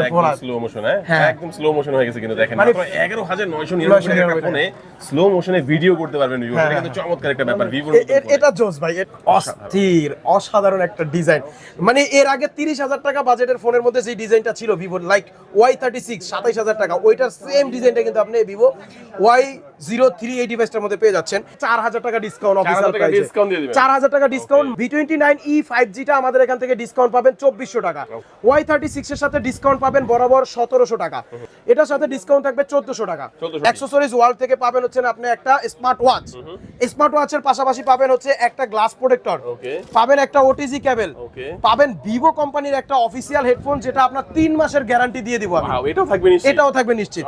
একদম slow motion হ্যাঁ। একদম স্লো মোশন হয়ে গেছে কিন্তু দেখেন মানে- মাত্র 11999 টাকা। স্লো মোশনে ভিডিও করতে পারবেন ভিভো এটা কিন্তু চমৎকার একটা ব্যাপার ভিভোর এটা জোস ভাই অস্থির অসাধারণ একটা ডিজাইন মানে এর আগে তিরিশ হাজার টাকা বাজেটের ফোনের মধ্যে যে ডিজাইনটা ছিল Vivo like Y thirty six সাতাইশ হাজার টাকা ওইটার সেম ডিজাইনটা কিন্তু আপনি ভিভো ওয়াই জিরো থ্রি এই ডিভাইসটার মধ্যে পেয়ে যাচ্ছেন। চার হাজার টাকা ডিসকাউন্ট 4,000 টাকা discount দিয়ে দিবেন। চার হাজার টাকা discount V twenty nine E five জিটা আমাদের এখান থেকে ডিসকাউন্ট পাবেন চব্বিশশো টাকা। ওয়াই থার্টি সিক্স এর সাথে ডিসকাউন্ট পাবেন বরাবর সতেরোশো টাকা। এটার সাথে ডিসকাউন্ট থাকবে চোদ্দশো টাকা। 1400 অ্যাক্সেসরিজ ওয়ার্ল্ড থেকে পাবেন হচ্ছে আপনি একটা স্মার্ট ওয়াচ স্মার্ট ওয়াচের পাশাপাশি পাবেন হচ্ছে একটা গ্লাস প্রোটেক্টর পাবেন একটা ওটিজি কেবল পাবেন ভিভো কোম্পানির একটা অফিসিয়াল হেডফোন যেটা আপনার তিন মাসের গ্যারান্টি দিয়ে দিব এটাও থাকবে এটাও থাকবে নিশ্চিত।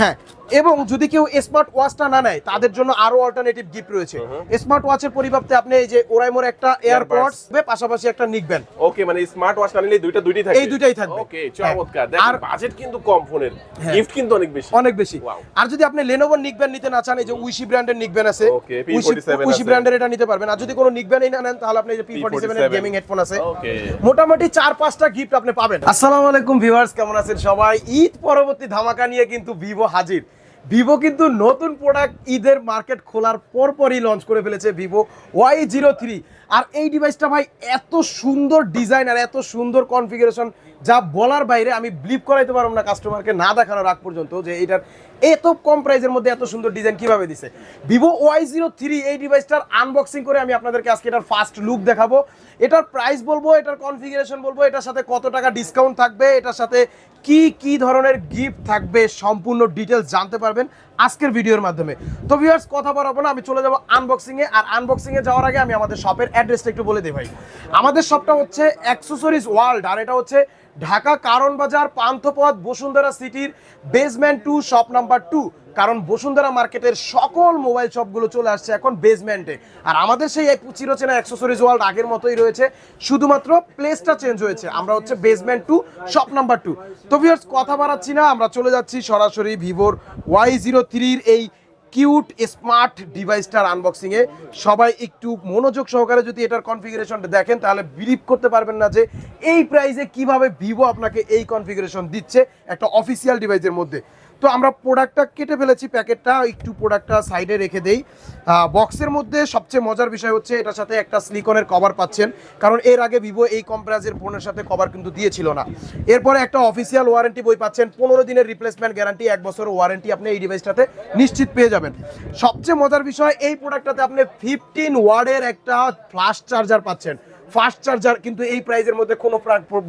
হ্যাঁ এবং যদি কেউ স্মার্ট ওয়াচটা না নেয় তাদের জন্য আরও অল্টারনেটিভ গিফট রয়েছে। স্মার্ট ওয়াচের পরিবর্তে আপনি এই যে ওরাইমোর একটা এয়ারপডস পাশাপাশি একটা নিকবেন ওকে মানে স্মার্ট ওয়াচ না নিলে দুইটা দুইটাই থাকবে? এই দুইটাই থাকবে। ওকে চমৎকার। দেখেন আর- বাজেট কিন্তু কম ফোনের। হ্যাঁ। গিফট কিন্তু অনেক বেশি। অনেক বেশি। আর যদি আপনি লেনোভো নিকবেন নিতে না চান এই যে উইশি ব্র্যান্ডের নিকবেন আছে Okay, P47 উইশি ব্র্যান্ডের এটা নিতে পারবেন। আর যদি কোনো নিকবেনই না নেন তাহলে আপনি এই যে পি ফোর্টি সেভেন এর গেমিং হেডফোন আছে। ওকে মোটামুটি চার পাঁচটা গিফট আপনি পাবেন। আসসালামু আলাইকুম ভিউয়ার্স কেমন আছেন সবাই? ঈদ পরবর্তী ধামাকা নিয়ে কিন্তু ভিভো হাজির। ভিভো কিন্তু নতুন প্রোডাক্ট ঈদের মার্কেট খোলার পরপরই লঞ্চ করে ফেলেছে ভিভো ওয়াই জিরো থ্রি আর এই ডিভাইসটা ভাই, এত সুন্দর ডিজাইন আর এত সুন্দর কনফিগারেশন যা বলার বাইরে আমি ব্লিপ করাইতে পারব না কাস্টমারকে না দেখানোর আগ পর্যন্ত যে এটার এত কম প্রাইসের মধ্যে এত সুন্দর ডিজাইন কীভাবে দিছে। ভিভো ওয়াই জিরো থ্রি এই ডিভাইসটার আনবক্সিং করে আমি আপনাদেরকে আজকে এটার ফার্স্ট লুক দেখাবো। এটার প্রাইস বলব, এটার কনফিগারেশন বলব, এটার সাথে কত টাকা ডিসকাউন্ট থাকবে, এটার সাথে কি কি ধরনের গিফট থাকবে, সম্পূর্ণ ডিটেলস জানতে পারবেন। আজকের ভিডিওর মাধ্যমে। তো ভিউয়ার্স কথা বলব না, আমি চলে যাব আনবক্সিং এ আর আনবক্সিং এ যাওয়ার আগে আমি আমাদের শপের অ্যাড্রেসটা একটু বলে দিই ভাই। আমাদের শপটা হচ্ছে অ্যাক্সেসরিজ ওয়ার্ল্ড আর এটা হচ্ছে ঢাকা কারণ বাজার, পান্থপথ, বসুন্ধরা সিটির basement two shop number two কারণ বসুন্ধরা মার্কেটের সকল মোবাইল শপগুলো চলে আসছে এখন বেসমেন্টে আর আমাদের সেই চিরচেনা অ্যাক্সেসরিজ ওয়ার্ল্ড আগের মতোই রয়েছে। শুধুমাত্র প্লেসটা চেঞ্জ হয়েছে। আমরা হচ্ছে basement two shop number two তো ভিউয়ার্স কথা বাড়াচ্ছি না, আমরা চলে যাচ্ছি সরাসরি ভিভোর ওয়াই জিরো থ্রির এই কিউট স্মার্ট ডিভাইসটার আনবক্সিং এ সবাই একটু মনোযোগ সহকারে যদি এটার কনফিগারেশনটা দেখেন, তাহলে বিলিভ করতে পারবেন না যে এই প্রাইজে কীভাবে ভিভো আপনাকে এই কনফিগারেশন দিচ্ছে একটা অফিসিয়াল ডিভাইসের মধ্যে। তো আমরা প্রোডাক্টটা কেটে ফেলেছি, প্যাকেটটা একটু প্রোডাক্টটা সাইডে রেখে দেই। বক্সের মধ্যে সবচেয়ে মজার বিষয় হচ্ছে এটার সাথে একটা স্লিকনের কভার পাচ্ছেন। কারণ এর আগে ভিভো এই কম্প্রাইজের ফোনের সাথে কভার কিন্তু দিয়েছিল না। এরপরে একটা অফিসিয়াল ওয়ারেন্টি বই পাচ্ছেন, পনেরো দিনের রিপ্লেসমেন্ট গ্যারান্টি এক বছরের ওয়ারেন্টি আপনি এই ডিভাইসটাতে নিশ্চিত পেয়ে যাবেন। সবচেয়ে মজার বিষয়, এই প্রোডাক্টটাতে আপনি ফিফটিন ওয়ার্ডের একটা ফ্লাশ চার্জার পাচ্ছেন। ফাস্ট চার্জার কিন্তু এই প্রাইজের মধ্যে কোনো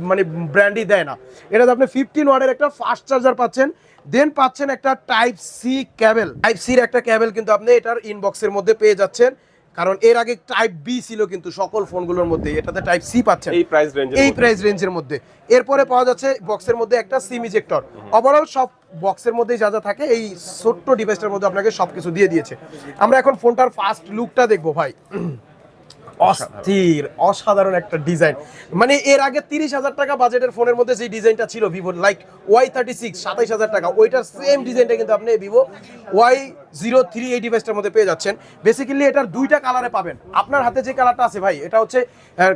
মানে ব্র্যান্ডই দেয় না। এটাতে আপনি ফিফটিন ওয়ার্ডের একটা ফাস্ট চার্জার পাচ্ছেন দেন পাচ্ছেন একটা টাইপ সি ক্যাবেল টাইপ সির একটা ক্যাবেল কিন্তু আপনি এটার ইনবক্সের মধ্যে পেয়ে যাচ্ছেন কারণ এর আগে টাইপ বি ছিল কিন্তু সকল ফোনগুলোর মধ্যে এটাতে টাইপ সি পাচ্ছেন। এই প্রাইস রেঞ্জে এই প্রাইস রেঞ্জের মধ্যে। এরপরে পাওয়া যাচ্ছে বক্সের মধ্যে একটা সিম ইজেক্টর ওভারঅল সব বক্সের মধ্যেই যা যা থাকে এই ছোট্ট ডিভাইসটার মধ্যে আপনাকে সবকিছু দিয়ে দিয়েছে। আমরা এখন ফোনটার ফার্স্ট লুকটা দেখব ভাই। অস্থির অসাধারণ একটা ডিজাইন। মানে এর আগে তিরিশ হাজার টাকা বাজেটের ফোনের মধ্যে যে ডিজাইনটা ছিল Vivo like Y thirty six সাতাইশ হাজার টাকা ওইটার সেম ডিজাইনটা কিন্তু আপনি ভিভো ওয়াই জিরো থ্রি এই ডিভাইসটার মধ্যে পেয়ে যাচ্ছেন। বেসিক্যালি এটার দুইটা কালারে পাবেন। আপনার হাতে যে কালারটা আছে ভাই এটা হচ্ছে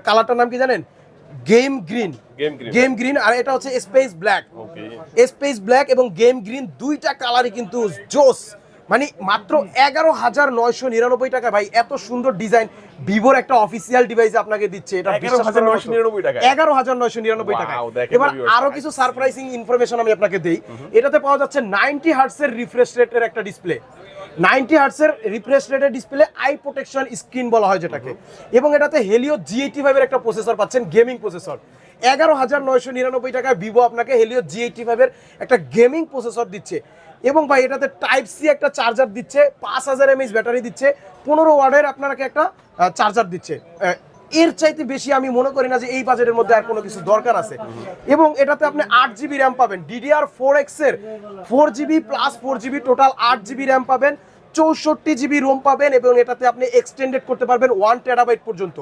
কালারটার নাম কি জানেন? গেম গ্রিন গেম গ্রিন আর এটা হচ্ছে স্পেস ব্ল্যাক স্পেস ব্ল্যাক এবং গেম গ্রিন দুইটা কালারই কিন্তু জোস। মানে মাত্র এগারো হাজার নয়শো নিরানব্বই টাকা ভাই এত সুন্দর ডিজাইন ভিভোর একটা অফিসিয়াল ডিভাইস আপনাকে দিচ্ছে এটা এগারো হাজার নয়শো নিরানব্বই টাকা এবার আরও কিছু সারপ্রাইজিং ইনফরমেশন আমি আপনাকে দেই। এটাতে পাওয়া যাচ্ছে নাইনটি হার্টসের রিফ্রেশ রেটের একটা ডিসপ্লে নাইনটি হার্টসের রিফ্রেশ রেটের ডিসপ্লে আই প্রোটেকশন স্ক্রিন বলা হয় যেটাকে। এবং এটাতে হেলিও জি এইটি ফাইভের একটা প্রসেসর পাচ্ছেন গেমিং প্রসেসর এগারো হাজার নয়শো নিরানব্বই টাকায় ভিভো আপনাকে হেলিও জি এইটি ফাইভের একটা গেমিং প্রসেসর দিচ্ছে। এবং ভাই, এটাতে টাইপ সি একটা চার্জার দিচ্ছে, পাঁচ হাজার এমএইচ ব্যাটারি দিচ্ছে, পনেরো ওয়ার্ডের আপনাকে একটা চার্জার দিচ্ছে। এর চাইতে বেশি আমি মনে করি না যে এই বাজেটের মধ্যে আর কোনো কিছু দরকার আছে। এবং এটাতে আপনি আট জিবি র্যাম পাবেন ডিডিআর ফোর এক্সের four GB plus four GB total আট জিবি র্যাম পাবেন, চৌষট্টি জিবি রোম পাবেন এবং এটাতে আপনি এক্সটেন্ডেড করতে পারবেন ওয়ান টেরাবাইট পর্যন্ত।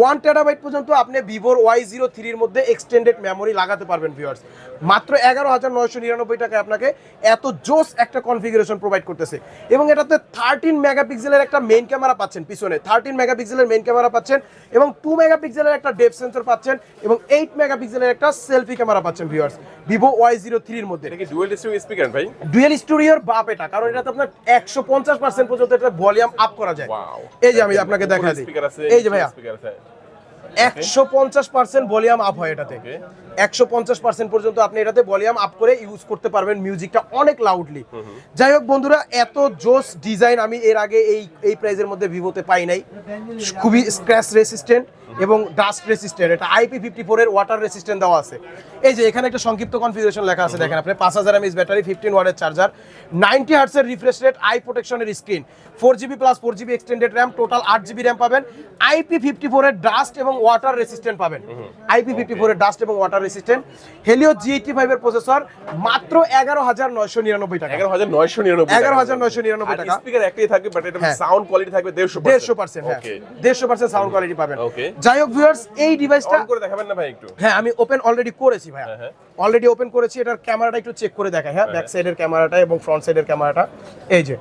ওয়ান টেরাবাইট পর্যন্ত আপনি ভিভোর ওয়াই জিরো থ্রির মধ্যে এক্সটেন্ডেড মেমোরি লাগাতে পারবেন ভিউয়ার্স মাত্র এগারো হাজার নয়শো নিরানব্বই টাকায় আপনাকে এত জোস একটা কনফিগারেশন প্রোভাইড করতেছে। এবং এটাতে থার্টিন মেগাপিক্সেলের একটা মেইন ক্যামেরা পাচ্ছেন পিছনে। থার্টিন মেগাপিক্সেলের মেইন ক্যামেরা পাচ্ছেন এবং টু মেগাপিক্সেলের একটা ডেপ সেন্সর পাচ্ছেন এবং এইট মেগাপিক্সেলের একটা সেলফি ক্যামেরা পাচ্ছেন ভিউয়ার্স ভিভো ওয়াই জিরো থ্রির মধ্যে ডুয়েল স্পিকার ভাই? ডুয়েল স্টুডিওর বাপ এটা কারণ এটাতে আপনার একশো পঞ্চাশ পার্সেন্ট পর্যন্ত এটা ভলিউম আপ করা যায়। এই যে আমি আপনাকে দেখা দিই। এই যে ভাইয়া। একশো পঞ্চাশ পার্সেন্ট ভলিউম আপ হয় এটাতে. একশো পঞ্চাশ পার্সেন্ট পর্যন্ত আপনি এটাতে ভলিউম আপ করে ইউজ করতে পারবেন মিউজিকটা অনেক লাউডলি যাই হোক বন্ধুরা এত জোস ডিজাইন আমি এর আগে এই এই প্রাইজের মধ্যে ভিভোতে পাই নাই। খুবই স্ক্র্যাচ রেসিস্ট্যান্ট এবং ডাস্ট রেসিস্ট্যান্ট এটা আইপি ফিফটি ফোরের ওয়াটার রেসিস্ট্যান্ট দেওয়া আছে। এই যে এখানে একটা সংক্ষিপ্ত কনফিগারেশন লেখা আছে দেখেন আপনি পাঁচ হাজার এমএস ব্যাটারি ফিফটিন ওয়ার্ডের চার্জার নাইনটি হার্টসের refresh rate eye প্রোটেকশনের screen four GB plus four GB extended RAM total আট জিবি র্যাম পাবেন। আইপি ফিফটি ফোরের ডাস্ট এবং ওয়াটার রেসিস্ট্যান্ট পাবেন। আইপি ফিফটি ফোরের ডাস্ট এবং water resistant Helio G eighty five এর প্রসেসর মাত্র এগারো হাজার নয়শো নিরানব্বই টাকা। এগারো হাজার নয়শো নিরানব্বই এগারো হাজার নয়শো নিরানব্বই টাকা। স্পিকার একটাই থাকবে বাট এটা। সাউন্ড কোয়ালিটি থাকবে দেড়শো দেড়শো পার্সেন্ট হ্যাঁ। দেড়শো পার্সেন্ট সাউন্ড কোয়ালিটি পাবেন। যাই হোক ভিউয়ার্স এই ডিভাইসটা করে দেখাবেন না ভাই একটু? হ্যাঁ আমি ওপেন অলরেডি করেছি ভাইয়া। হ্যাঁ। অলরেডি ওপেন করেছি এটার ক্যামেরাটা একটু চেক করে দেখাই হ্যাঁ ব্যাক সাইডের ক্যামেরাটা এবং ফ্রন্ট সাইডের ক্যামেরাটা এই যে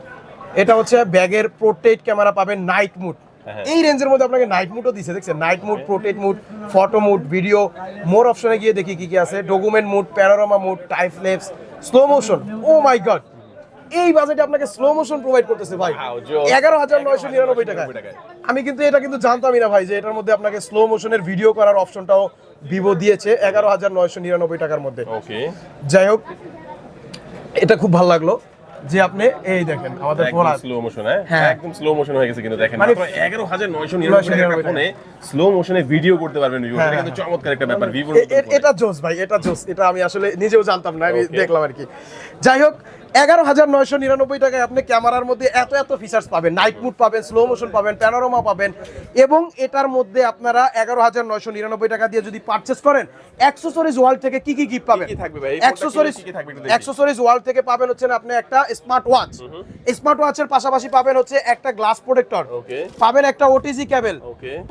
এটা হচ্ছে ব্যাগের প্রোটেট ক্যামেরা পাবেন নাইট মুড। এই রেঞ্জের মধ্যে আপনাকে নাইট মুডও দিছে দেখছেন? Night mode portrait mode photo mode video more অপশনে গিয়ে দেখি কি কি আছে। Document mode panorama mode time lapse slow motion oh my God এই বাজেটে আপনাকে স্লো মোশন প্রোভাইড করতেছে ভাই। এগারো হাজার নয়শো নিরানব্বই টাকা আমি কিন্তু এটা কিন্তু জানতামই না ভাই যে এটার মধ্যে আপনাকে স্লো মোশনের ভিডিও করার অপশনটাও ভিভো দিয়েছে এগারো হাজার নয়শো নিরানব্বই টাকার মধ্যে। ওকে যাই হোক এটা খুব ভালো লাগল। যে আপনি এই দেখেন আমাদের ফোন স্লো মোশন হ্যাঁ? হ্যাঁ। একদম স্লো মোশন হয়ে গেছে কিন্তু দেখেন মানে মাত্র এগারো হাজার নয়শো নিরানব্বই টাকার 999 ফোনে স্লো মোশনে ভিডিও করতে পারবেন ভিভো হ্যাঁ, এটা কিন্তু চমৎকার একটা ব্যাপার ভিভো এটা জোস ভাই এটা জোস এটা আমি আসলে নিজেও জানতাম না আমি দেখলাম আর কি। যাই হোক এগারো হাজার নয়শো নিরানব্বই টাকায় আপনি ক্যামেরার মধ্যে এত এত ফিচার্স পাবেন। নাইট মুড পাবেন স্লো মোশন পাবেন প্যানোরামা পাবেন। এবং এটার মধ্যে আপনারা এগারো হাজার নয়শো নিরানব্বই টাকা দিয়ে যদি পারচেস করেন অ্যাক্সেসরিজ ওয়ার্ল্ড থেকে কি কি গিফট পাবেন? অ্যাক্সেসরিজ। অ্যাক্সেসরিজ ওয়ার্ল্ড থেকে পাবেন হচ্ছে আপনি একটা স্মার্ট ওয়াচ স্মার্ট ওয়াচের পাশাপাশি পাবেন হচ্ছে একটা গ্লাস প্রোটেক্টর পাবেন একটা ওটিজি কেবল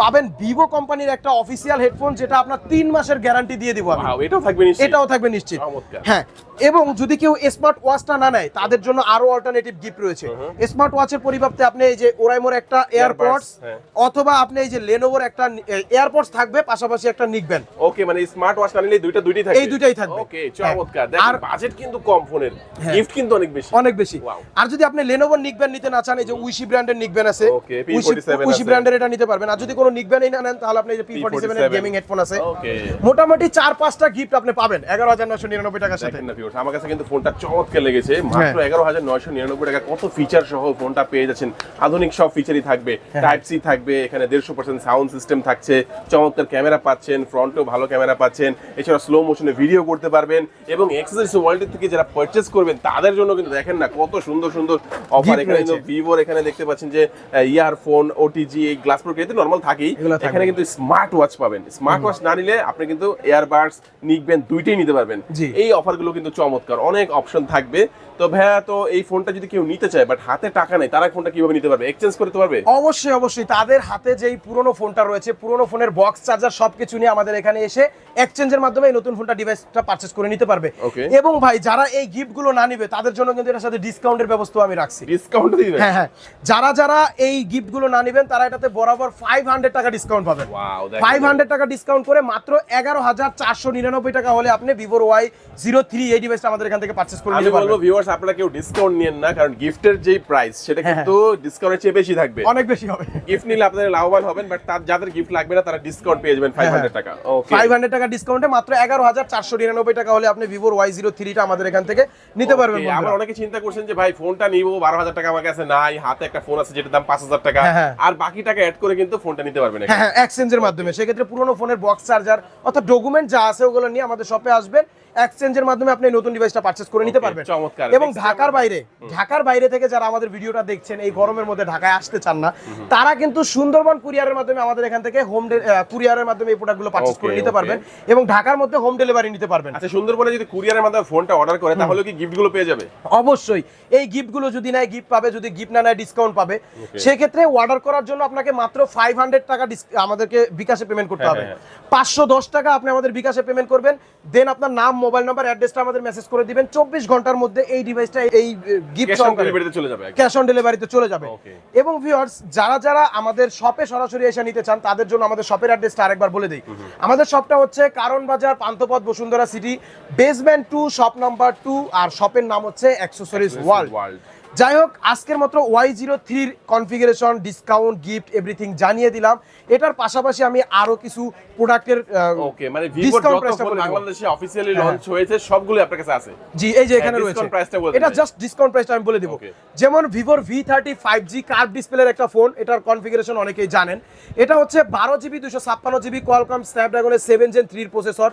পাবেন ভিভো কোম্পানির একটা অফিসিয়াল হেডফোন যেটা আপনার তিন মাসের গ্যারান্টি দিয়ে দিব আমি। এটাও থাকবে এটাও থাকবে নিশ্চিত। হ্যাঁ এবং যদি কেউ স্মার্ট ওয়াচটা না নেয় তাদের জন্য আরও অল্টারনেটিভ গিফট রয়েছে। স্মার্ট ওয়াচের পরিবর্তে আপনি এই যে ওরাইমোর একটা এয়ারপডস হ্যাঁ। অথবা আপনি এই যে লেনোভোর একটা এয়ারপডস থাকবে পাশাপাশি একটা নিকবেন ওকে মানে স্মার্ট ওয়াচ না নিলে দুইটা দুইটাই থাকবে এই দুইটাই থাকবে। ওকে হ্যাঁ। চমৎকার আর- বাজেট কিন্তু কম ফোনের। হ্যাঁ। গিফট কিন্তু অনেক বেশি। অনেক বেশি। আর যদি আপনি লেনোভোর নিকবেন নিতে না চান এই যে উইশি ব্র্যান্ডের নিকবেন আছে P47 উইশি। ব্র্যান্ডের এটা নিতে পারবেন। আর যদি কোনো নিকবেনই না নেন তাহলে আপনি এই যে পি ফর্টি সেভেন এর গেমিং হেডফোন আছে। ওকে মোটামুটি চার পাঁচটা গিফট আপনি পাবেন। এগারো হাজার নশো নিরানব্বই টাকার সাথে। আমার কাছে কিন্তু ফোনটা চমৎকার লেগেছে। মাত্র এগারো হাজার নয়শো নিরানব্বই টাকা। কত ফিচার সহ ফোনটা পেয়ে যাচ্ছেন। আধুনিক সব ফিচারই থাকবে। টাইপ সি থাকবে এখানে দেড়শো পার্সেন্ট সাউন্ড সিস্টেম থাকছে। চমৎকার ক্যামেরা পাচ্ছেন ফ্রন্টেও ভালো ক্যামেরা পাচ্ছেন। এছাড়া স্লো মোশনে ভিডিও করতে পারবেন। এবং এক্সেসরিজ ওয়ার্ল্ড থেকে যারা পারচেস করবেন তাদের জন্য কিন্তু দেখেন না কত সুন্দর সুন্দর অফার এখানে ভিভোর এখানে দেখতে পাচ্ছেন যে ইয়ারফোন ওটিজি এই গ্লাস প্রোকেতে নর্মাল থাকেই। এখানে কিন্তু স্মার্ট ওয়াচ পাবেন। স্মার্ট ওয়াচ না নিলে আপনি কিন্তু এয়ারবাডস নিকবেন দুইটাই নিতে পারবেন। এই অফারগুলো কিন্তু চমৎকার। অনেক অপশন থাকবে। তো ভাইয়া তো এই ফোনটা যদি কেউ নিতে চায় বাট হাতে টাকা নেই তারা ফোনটা কীভাবে নিতে পারবে? এক্সচেঞ্জ করতে পারবে? অবশ্যই অবশ্যই। তাদের হাতে যেই পুরনো ফোনটা রয়েছে পুরনো ফোনের বক্স চার্জার সবকিছু নিয়ে আমাদের এখানে এসে এক্সচেঞ্জের মাধ্যমে এই নতুন ফোনটা ডিভাইসটা পারচেস করে নিতে পারবে। এবং ভাই যারা এই গিফটগুলো না নিবে তাদের জন্য কিন্তু এটার সাথে ডিসকাউন্টের ব্যবস্থা আমি রাখছি। ডিসকাউন্ট দিবে? হ্যাঁ হ্যাঁ। যারা যারা এই গিফটগুলো না নিবেন তারা এটাতে বরাবর ফাইভ হান্ড্রেড টাকা ডিসকাউন্ট পাবেন। ওয়াও ফাইভ হান্ড্রেড টাকা ডিসকাউন্ট করে মাত্র এগারো হাজার চারশো নিরানব্বই টাকা হলে আপনি ভিভোর ওয়াই জিরো থ্রি এই ডিভাইসটা আমাদের এখান থেকে পারচেস করে নিতে পারবেন। ভিউয়ার্স আপনারা কেউ ডিসকাউন্ট নিয়েন না কারণ গিফটের যেই প্রাইস সেটা হ্যাঁ, কিন্তু ডিসকাউন্টের চেয়ে বেশি থাকবে। অনেক বেশি হবে। গিফট নিলে আপনারা লাভবান হবেন বাট তার যাদের গিফট লাগবে না তারা ডিসকাউন্ট পেয়ে যাবেন ফাইভ হান্ড্রেড টাকা। ওকে ফাইভ হান্ড্রেড টাকা ডিসকাউন্টে মাত্র এগারো হাজার চারশো নিরানব্বই টাকা হলে আপনি ভিভোর ওয়াই জিরো থ্রিটা আমাদের এখান থেকে নিতে পারবেন। আবার অনেকে চিন্তা করছেন যে ভাই ফোনটা নিবো বারো হাজার টাকা আমার কাছে নাই হাতে একটা ফোন আছে যেটার দাম পাঁচ হাজার টাকা হ্যাঁ, হ্যাঁ। আর বাকি টাকা অ্যাড করে কিন্তু ফোনটা নিতে পারবেন হ্যাঁ হ্যাঁ এক্সচেঞ্জের মাধ্যমে। সেক্ষেত্রে পুরোনো ফোনের বক্স চার্জার অর্থাৎ ডকুমেন্ট যা আছে ওগুলো নিয়ে আমাদের শপে আসবেন। এক্সচেঞ্জের মাধ্যমে আপনি নতুন ডিভাইসটা পারচেজ করে নিতে পারবেন। চমৎকার। এবং ঢাকার বাইরে ঢাকার বাইরে থেকে যারা আমাদের ভিডিওটা দেখছেন এই গরমের মধ্যে ঢাকায় আসতে চান না তারা কিন্তু সুন্দরবন কুরিয়ারের মাধ্যমে আমাদের এখান থেকে হোম কুরিয়ারের মাধ্যমে এই প্রোডাক্টগুলো পারচেজ করে নিতে পারবেন এবং ঢাকার মধ্যে হোম ডেলিভারি নিতে পারবেন। আচ্ছা সুন্দরবনে যদি কুরিয়ারের মাধ্যমে ফোনটা অর্ডার করে তাহলে কি গিফটগুলো পেয়ে যাবে? অবশ্যই। এই গিফটগুলো যদি নেয় গিফট পাবে যদি গিফট না নেয় ডিসকাউন্ট পাবে। সেক্ষেত্রে অর্ডার করার জন্য আপনাকে মাত্র ফাইভ হান্ড্রেড টাকা আমাদেরকে বিকাশে পেমেন্ট করতে হ্যাঁ, হবে। হ্যাঁ, পাঁচশো দশ টাকা আপনি আমাদের বিকাশে পেমেন্ট করবেন। দেন আপনার নাম মোবাইল নাম্বার অ্যাড্রেসটা আমাদের মেসেজ করে দিবেন। চব্বিশ ঘণ্টার মধ্যে এই ডিভাইসটা এই গিফট ডেলিভারিতে চলে যাবে ক্যাশ অন ডেলিভারিতে চলে যাবে। এবং ভিউয়ার্স যারা যারা আমাদের শপে সরাসরি এসে নিতে চান তাদের জন্য আমাদের শপের অ্যাড্রেসটা আরেকবার বলে দিই। আমাদের শপটা হচ্ছে কারণ বাজার Panthapath Bashundhara city basement two shop number two আর শপের নাম হচ্ছে অ্যাক্সেসরিজ ওয়ার্ল্ড যাই হোক আজকের মাত্র ওয়াই জিরো থ্রির কনফিগারেশন ডিসকাউন্ট গিফট এভরিথিং জানিয়ে দিলাম। এটার পাশাপাশি আমি আরও কিছু প্রোডাক্টের ওকে মানে বলে। বাংলাদেশে অফিসিয়ালি হ্যাঁ। লঞ্চ হয়েছে সবগুলো আপনার কাছে আছে। জি এই যে এখানে হ্যাঁ, রয়েছে। টা বলে এটা জাস্ট ডিসকাউন্ট প্রাইসটা আমি বলে দিব। যেমন ভিভোর V thirty five G curve ডিসপ্লের একটা ফোন এটার কনফিগারেশন অনেকেই জানেন। এটা হচ্ছে বারো জিবি দুশো ছাপ্পান্ন জিবি কোয়ালকম স্ন্যাপড্রাগনের সেভেন জেন থ্রির প্রসেসর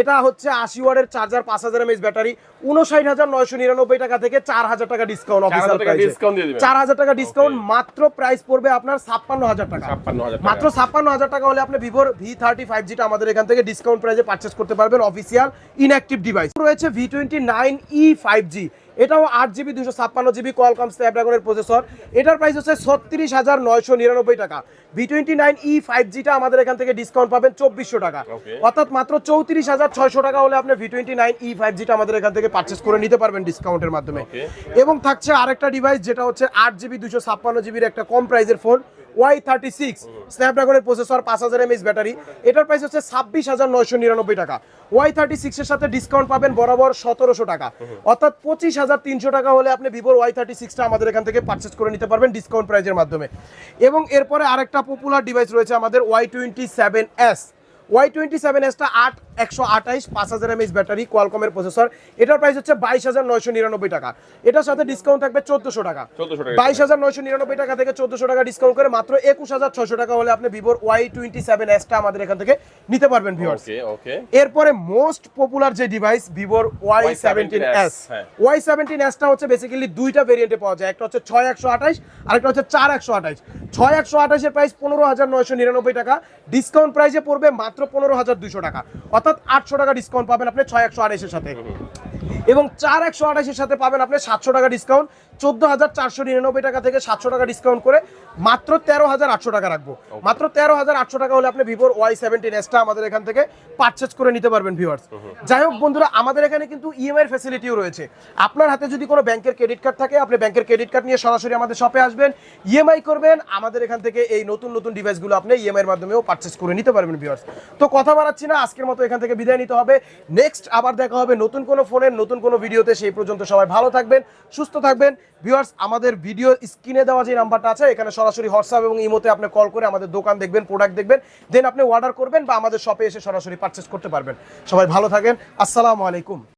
এটা হচ্ছে আশি ওয়ার্ডের চার্জার পাঁচ হাজার এমএস ব্যাটারি উনষাট হাজার নয়শো নিরানব্বই টাকা থেকে চার হাজার টাকা ডিসকাউন্ট 4,000 অফিসিয়াল টাকা discount দিয়ে দিবেন। চার হাজার টাকা ডিসকাউন্ট মাত্র প্রাইস পড়বে আপনার ছাপ্পান্ন হাজার টাকা। 56,000 টাকা। মাত্র ছাপ্পান্ন হাজার টাকা হলে আপনি ভিভোর ভি থার্টি ফাইভ জিটা আমাদের এখান থেকে ডিসকাউন্ট প্রাইসে পারচেস করতে পারবেন অফিসিয়াল ইনঅ্যাক্টিভ ডিভাইস রয়েছে V twenty nine E five G এটাও আট জিবি দুশো ছাপ্পান্ন জিবি কোয়ালকম স্ন্যাপড্রাগনের প্রসেসর এটার প্রাইস হচ্ছে ছত্রিশ হাজার নয়শো নিরানব্বই টাকা। V twenty nine E five জিটা আমাদের এখান থেকে ডিসকাউন্ট পাবেন চব্বিশশো টাকা। অর্থাৎ মাত্র চৌত্রিশ হাজার ছয়শো টাকা হলে আপনি V twenty nine E five জিটা আমাদের এখান থেকে পারচেস করে নিতে পারবেন ডিসকাউন্টের মাধ্যমে। এবং থাকছে আরেকটা ডিভাইস যেটা হচ্ছে আট জিবি দুশো ছাপ্পান্ন জিবির একটা কম প্রাইসের ফোন ওয়াই থার্টি সিক্স স্ন্যাপড্রাগনের প্রসেসর পাঁচ হাজার এমএস ব্যাটারি এটার প্রাইস হচ্ছে ছাব্বিশ হাজার নয়শো নিরানব্বই টাকা। ওয়াই থার্টি সিক্সের সাথে ডিসকাউন্ট পাবেন বরাবর সতেরোশো টাকা। অর্থাৎ পঁচিশ হাজার তিনশো টাকা হলে আপনি ভিভোর ওয়াই থার্টি সিক্সটা আমাদের এখান থেকে পারচেস করে নিতে পারবেন ডিসকাউন্ট প্রাইজের মাধ্যমে। এবং এরপরে আরেকটা পপুলার ডিভাইস রয়েছে আমাদের Y twenty seven S Y twenty seven এসটা আট একশো আঠাইশ পাঁচ হাজার এমএস ব্যাটারি কোয়ালকমের প্রসেসর এটার প্রাইস হচ্ছে বাইশ হাজার নয়শো নিরানব্বই টাকা। এটার সাথে ডিসকাউন্ট থাকবে চোদ্দশো টাকা। বাইশ হাজার নয়শো নিরানব্বই টাকা থেকে চোদ্দশো টাকা ডিসকাউন্ট করে মাত্র একুশ হাজার ছশো টাকা হলে আপনি ভিভোর ওয়াই টোয়েন্টি সেভেন এসটা আমাদের এখান থেকে নিতে পারবেন এরপরে মোস্ট পপুলার যে ডিভাইস ভিভোর Y seventeen S. Y seventeen এসটা হচ্ছে বেসিক্যালি দুইটা ভেরিয়েন্টে পাওয়া যায়। একটা হচ্ছে ছয় একশো আঠাইশ আর একটা হচ্ছে চার একশো আঠাইশ। ছয় একশো আঠাইশের প্রাইস পনেরো হাজার নয়শো নিরানব্বই টাকা। ডিসকাউন্ট প্রাইসে পড়বে মাত্র পনেরো হাজার দুশো টাকা। অর্থাৎ আটশো টাকা ডিসকাউন্ট পাবেন আপনি ছয় একশো আড়াইশের সাথে। এবং চার একশো আঠাশের সাথে পাবেন আপনি সাতশো টাকা ডিসকাউন্ট চোদ্দ হাজার চারশো নিরানব্বই টাকা থেকে সাতশো টাকা ডিসকাউন্ট করে মাত্র তেরো হাজার আটশো টাকা রাখব। মাত্র তেরো হাজার আটশো টাকা হলে আপনি ভিভোর ওয়াই সেভেন্টিন এসটা আমাদের এখান থেকে পারচেস করে নিতে পারবেন ভিউয়ার্স যাই হোক বন্ধুরা আমাদের এখানে কিন্তু ইএমআই ফ্যাসিলিটিও রয়েছে। আপনার হাতে যদি কোনো ব্যাংকের ক্রেডিট কার্ড থাকে আপনি ব্যাংকের ক্রেডিট কার্ড নিয়ে সরাসরি আমাদের শপে আসবেন ইএমআই করবেন আমাদের এখান থেকে এই নতুন নতুন ডিভাইসগুলো আপনি ইএমআই এর মাধ্যমেও পারচেস করে নিতে পারবেন ভিউয়ার্স তো কথা বাড়াচ্ছি না আজকের মতো এখান থেকে বিদায় নিতে হবে। নেক্সট আবার দেখা হবে নতুন কোনো ফোনের নতুন কোনো ভিডিওতে সেই পর্যন্ত সবাই ভালো থাকবেন সুস্থ থাকবেন। ভিউয়ার্স আমাদের ভিডিও স্ক্রিনে দেওয়া যে নাম্বারটা আছে এখানে সরাসরি হোয়াটসঅ্যাপ এবং ইমোতে আপনি কল করে আমাদের দোকান দেখবেন প্রোডাক্ট দেখবেন দেন আপনি অর্ডার করবেন বা আমাদের শপে এসে সরাসরি পারচেস করতে পারবেন। সবাই ভালো থাকেন। আসসালামু আলাইকুম।